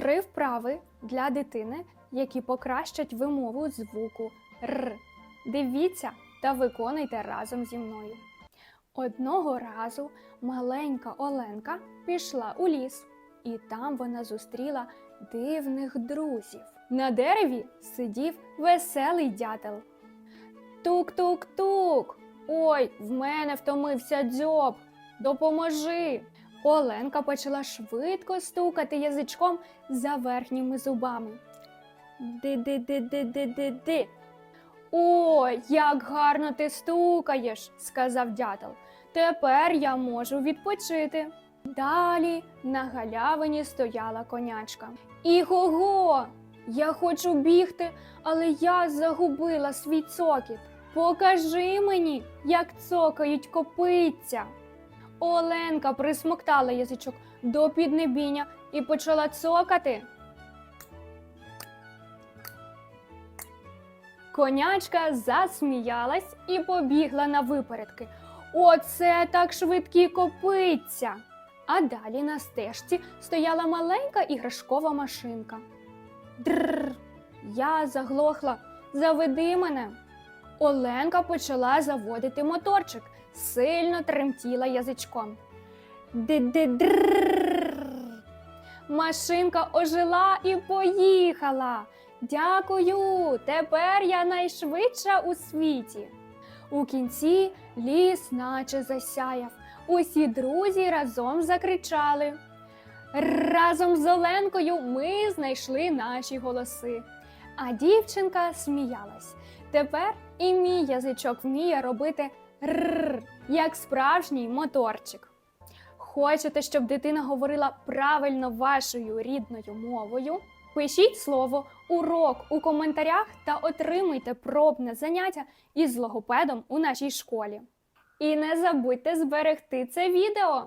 Три вправи для дитини, які покращать вимову звуку Р. Дивіться та виконуйте разом зі мною. Одного разу маленька Оленка пішла у ліс, і там вона зустріла дивних друзів. На дереві сидів веселий дятел. Тук-тук-тук. Ой, в мене втомився дзьоб. Допоможи. Оленка почала швидко стукати язичком за верхніми зубами. Ди-ди-ди-ди-ди-ди-ди. Ой, як гарно ти стукаєш, сказав дятел. Тепер я можу відпочити. Далі на галявині стояла конячка. Іго-го! Я хочу бігти, але я загубила свій цокіт. Покажи мені, як цокають копиця. Оленка присмоктала язичок до піднебіння і почала цокати. Конячка засміялась і побігла на випередки. Оце так швидкі копиця. А далі на стежці стояла маленька іграшкова машинка. Дррр, я заглохла. Заведи мене. Оленка почала заводити моторчик, сильно тремтіла язичком. Ди-ди-дрррр. Машинка ожила і поїхала. Дякую, тепер я найшвидша у світі. У кінці ліс наче засяяв. Усі друзі разом закричали. Разом з Оленкою ми знайшли наші голоси. А дівчинка сміялась. Тепер і мій язичок вміє робити р, як справжній моторчик. Хочете, щоб дитина говорила правильно вашою рідною мовою? Пишіть слово урок у коментарях та отримуйте пробне заняття із логопедом у нашій школі. І не забудьте зберегти це відео.